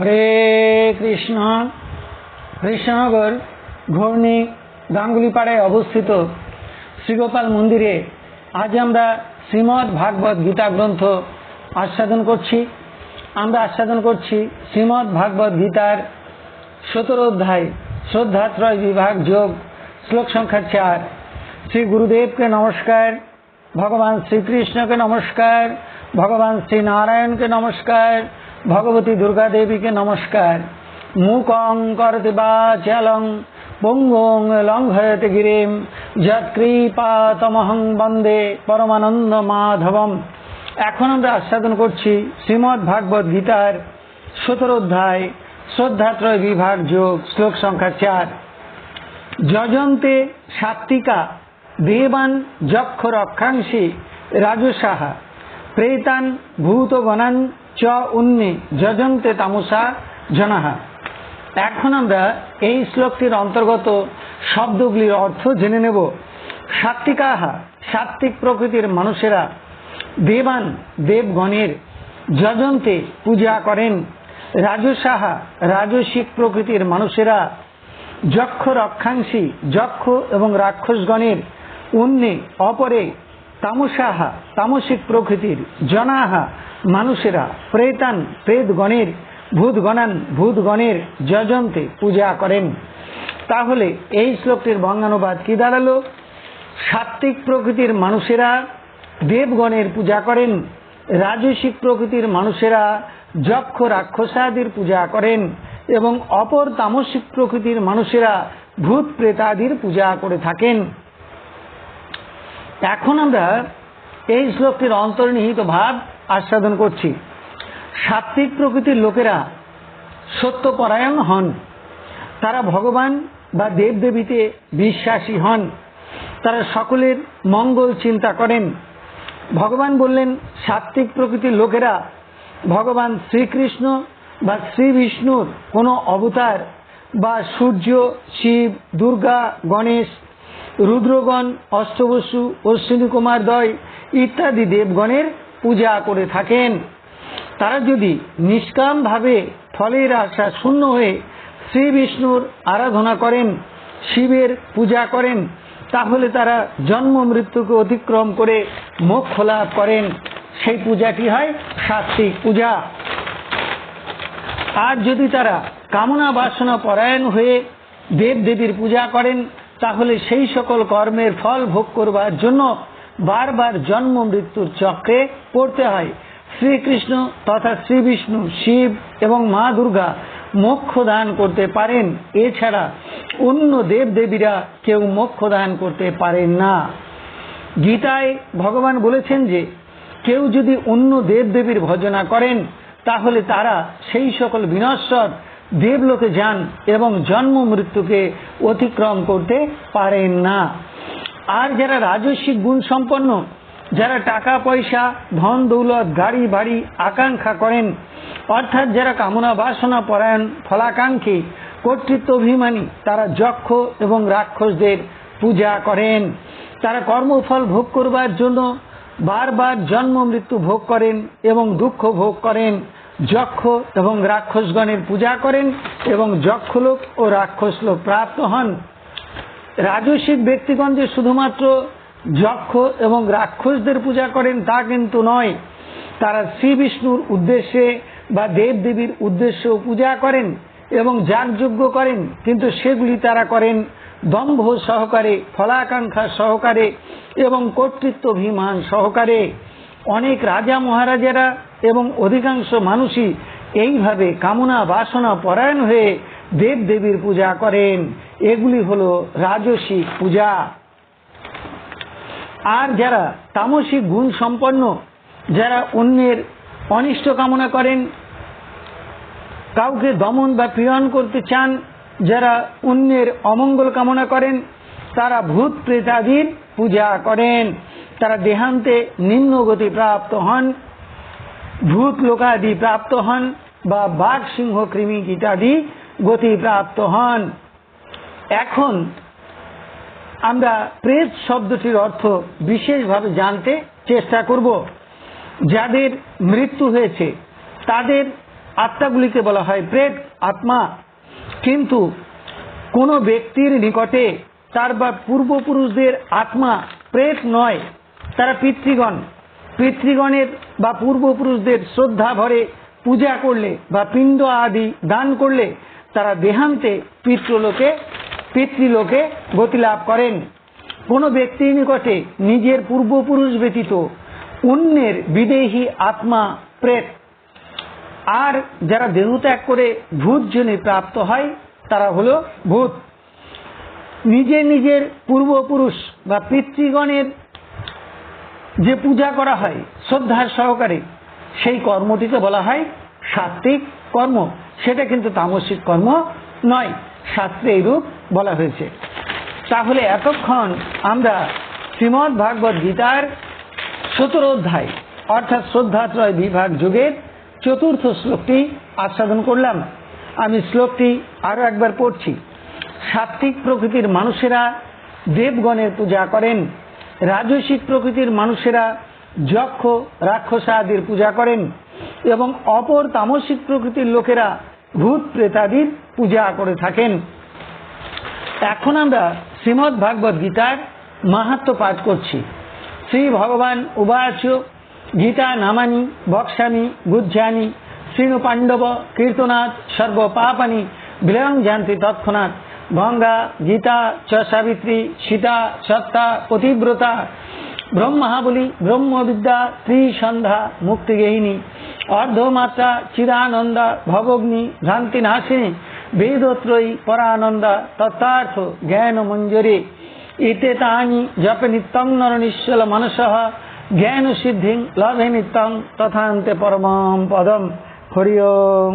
হরে কৃষ্ণ। কৃষ্ণনগর ঘূর্ণি গাঙ্গুলিপাড়ায় অবস্থিত শ্রীগোপাল মন্দিরে আজ আমরা শ্রীমৎ ভাগবত গীতা গ্রন্থ আস্বাদন করছি। আমরা আস্বাদন করছি শ্রীমৎ ভাগবত গীতার সতেরো অধ্যায় শ্রদ্ধাত্রয় বিভাগ যোগ, শ্লোক সংখ্যা চার। শ্রী গুরুদেবকে নমস্কার, ভগবান শ্রীকৃষ্ণকে নমস্কার, ভগবান শ্রী নারায়ণকে নমস্কার ভগবতী দুর্গা দেবীকে নমস্কার। মুকং করতে বা বাচালং পঙ্গং লঙ্ঘয়তে গিরিম, যৎকৃপাতমহং বন্দে পরমানন্দ মাধবম। এখন আমরা আস্বাদন করছি শ্রীমৎ ভাগবত গীতার সতেরো অধ্যায়, শ্রদ্ধাত্রয় বিভাগ যোগ, শ্লোক সংখ্যা চার। যজন্তে সাত্বিকা দেবান যক্ষ রক্ষাংশী রাজসাহা, প্রেতান ভূতগণান তামসা জনাহা। এখন আমরা এই শ্লোকটির অন্তর্গত শব্দগুলির অর্থ জেনে নেব। প্রকৃতির মানুষেরা দেবান দেবগণের যজন্তে পূজা করেন। রাজসাহা, রাজসিক প্রকৃতির মানুষেরা যক্ষ রক্ষাংশী, যক্ষ এবং রাক্ষসগণের অন্যে অপরে তামসাহা, তামসিক প্রকৃতির জনাহা, মানুষেরা প্রেতান, প্রেতগণের, ভূতগণান, ভূতগণের যজন্তে পূজা করেন। তাহলে এই শ্লোকটির বঙ্গানুবাদ কি দাঁড়াল? সাত্বিক প্রকৃতির মানুষেরা দেবগণের পূজা করেন, রাজসিক প্রকৃতির মানুষেরা যক্ষ রাক্ষসাদির পূজা করেন এবং অপর তামসিক প্রকৃতির মানুষেরা ভূত প্রেতাদির পূজা করে থাকেন। এখন আমরা এই শ্লোকটির অন্তর্নিহিত ভাব আস্বাদন করছি। সাত্বিক প্রকৃতির লোকেরা সত্যপরায়ণ হন। তারা ভগবান বা দেবদেবীতে বিশ্বাসী হন। তারা সকলের মঙ্গল চিন্তা করেন। ভগবান বললেন সাত্বিক প্রকৃতির লোকেরা ভগবান শ্রীকৃষ্ণ বা শ্রী বিষ্ণুর কোনো অবতার বা সূর্য, শিব, দুর্গা, গণেশ রুদ্রগণ, অষ্টবসু, অশ্বিনী কুমার দয় ইত্যাদি দেবগণের পূজা করে থাকেন। তারা যদি নিষ্কামভাবে ফলের আশা শূন্য হয়ে শ্রী বিষ্ণুর আরাধনা করেন, শিবের পূজা করেন, তাহলে তারা জন্ম মৃত্যুকে অতিক্রম করে মোক্ষ লাভ করেন। সেই পূজাটি হয় সাত্বিক পূজা। আর যদি তারা কামনা বাসনা পরায়ণ হয়ে দেব দেবীর পূজা করেন তাহলে সেই সকল কর্মের ফল ভোগ করবার জন্য বারবার জন্ম মৃত্যুর চক্রে পড়তে হয়। শ্রীকৃষ্ণ তথা শ্রী বিষ্ণু শিব এবং মা দুর্গা মোক্ষ দান করতে পারেন। এছাড়া অন্য দেব দেবীরা কেউ মোক্ষ দান করতে পারেন না। গীতায় ভগবান বলেছেন যে, কেউ যদি অন্য দেব দেবীর ভজনা করেন, তাহলে তারা সেই সকল বিনশ্বর দেবলোকে যান এবং জন্ম মৃত্যুকে অতিক্রম করতে পারেন না। আর যারা রাজস্বিক গুণ সম্পন্ন, যারা টাকা, পয়সা, ধন, দৌলত, গাড়ি, বাড়ি আকাঙ্ক্ষা করেন, অর্থাৎ যারা কামনা, বাসনা পরায়ণ, ফলাকাঙ্ক্ষী, কর্তৃত্ব অভিমানী, তারা যক্ষ এবং রাক্ষসদের পূজা করেন। তারা কর্মফল ভোগ করবার জন্য বারবার জন্ম মৃত্যু ভোগ করেন এবং দুঃখ ভোগ করেন। যক্ষ এবং রাক্ষসগণের পূজা করেন এবং যক্ষলোক ও রাক্ষসলোক প্রাপ্ত হন। রাজস্বিক ব্যক্তিগণ যে শুধুমাত্র যক্ষ এবং রাক্ষসদের পূজা করেন তা কিন্তু নয়। তারা শ্রী বিষ্ণুর উদ্দেশ্যে বা দেব দেবীর উদ্দেশ্যেও পূজা করেন এবং যাগযজ্ঞ করেন, কিন্তু সেগুলি তারা করেন দম্ভ সহকারে, ফলাকাঙ্ক্ষা সহকারে এবং কর্তৃত্বাভিমান সহকারে। অনেক রাজা মহারাজারা এবং অধিকাংশ মানুষই এইভাবে কামনা বাসনা পরায়ণ হয়ে দেব দেবীর পূজা করেন। এগুলি হল রাজসিক পূজা। আর যারা তামসিক গুণ সম্পন্ন, যারা অন্যের অনিষ্ট কামনা করেন, কাউকে দমন বা পীড়ন করতে চান, যারা অন্যের অমঙ্গল কামনা করেন, তারা ভূত প্রেতাদির পূজা করেন। তারা দেহান্তে নিম্ন গতি প্রাপ্ত হন, ভূত লোকাদি প্রাপ্ত হন, বা বাঘ, সিংহ, কৃমি ইত্যাদি গতি প্রাপ্ত হন। এখন আমরা প্রেত শব্দটির অর্থ বিশেষভাবে জানতে চেষ্টা করব। যাদের মৃত্যু হয়েছে, তাদের আত্মাগুলিকে বলা হয় প্রেত আত্মা। কিন্তু কোনো ব্যক্তির নিকটে তার বা পূর্বপুরুষদের আত্মা প্রেত নয়। তারা পিতৃগণ। পিতৃগণের বা পূর্বপুরুষদের শ্রদ্ধা ভরে পূজা করলে বা পিণ্ড আদি দান করলে তারা দেহান্তে পিতৃলোকে পিতৃলোকে গতি লাভ করেন। কোনো ব্যক্তির নিকটে নিজের পূর্বপুরুষ ব্যতীত অন্যের বিদেহী আত্মা প্রেত। আর যারা দেহত্যাগ করে ভূত জনে প্রাপ্ত হয়, তারা হলো ভূত। নিজের নিজের পূর্বপুরুষ বা পিতৃগণের যে পূজা করা হয়, শ্রদ্ধার সহকারে, সেই কর্মটিকে বলা হয় সাত্বিক কর্ম। সেটা কিন্তু তামসিক কর্ম নয় শাস্ত্রে এইরূপ বলা হয়েছে। তাহলে এতক্ষণ আমরা শ্রীমৎ ভাগবত গীতার সতেরো অধ্যায়, অর্থাৎ শ্রদ্ধাত্রয় বিভাগ যুগের চতুর্থ শ্লোকটি আস্বাদন করলাম। আমি শ্লোকটি আরও একবার পড়ছি। সাত্বিক প্রকৃতির মানুষেরা দেবগণের পূজা করেন। রাজসিক প্রকৃতির মানুষেরা যক্ষ, রাক্ষসাদির পূজা করেন এবং অপর তামসিক প্রকৃতির লোকেরা ভূত প্রেতাদির পূজা করে থাকেন। এখন আমরা শ্রীমৎ ভাগবত গীতার মাহাত্ম পাঠ করছি। শ্রী ভগবান উবাচ, গীতা নামানি, বক্সামি, গুজ্জানি শ্রীণু পাণ্ডব, কীর্তনাথ সর্ব পাপানি বিলয়ং জানতি তৎক্ষণাৎ গঙ্গা, গীতা, চ সাবিত্রী, সীতা, সত্তা, পতিব্রতা, ব্রহ্মাবলী, ব্রহ্মবিদ্যা, ত্রিসন্ধ্যা মুক্তিগেহিনী অর্ধমাত্রা, চিদানন্দা ভবগ্নি ভ্রান্তি নাশিনী বেদত্রয়ী, পরানন্দা, তত্ত্বার্থ জ্ঞান মঞ্জরি ইতে তানি জপে নিত্যং নর নিশ্চল মনস জ্ঞান সিদ্ধি লভে নিত্যং, তথান্তে পরমম পদম, হরি ওম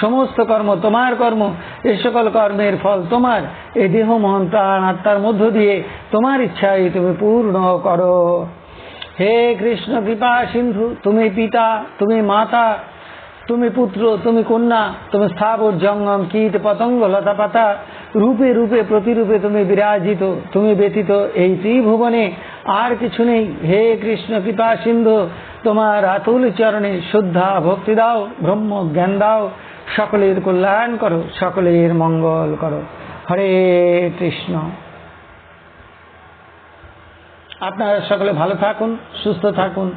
সমস্ত কর্ম তোমার কর্ম এই সকল কর্মের ফল তোমার। এই দেহ, মন, প্রাণ, আত্মার মধ্য দিয়ে তোমার ইচ্ছাই তুমি পূর্ণ করো। হে কৃষ্ণ কৃপা সিন্ধু, তুমি পিতা, তুমি মাতা, তুমি পুত্র, তুমি কন্যা, তুমি স্থাবর জঙ্গম, কীট, পতঙ্গ, লতা পাতা, রূপে রূপে, প্রতিরূপে তুমি বিরাজিত, তুমি ব্যতীত এই ত্রিভুবনে আর কিছু নেই। হে কৃষ্ণ কৃপা সিন্ধু, তোমার আতুল চরণে শুদ্ধা ভক্তি দাও, ব্রহ্ম জ্ঞান দাও। সকলের কল্যাণ করো সকলের মঙ্গল করো। হরে কৃষ্ণ। আপনারা সকলে ভালো থাকুন সুস্থ থাকুন।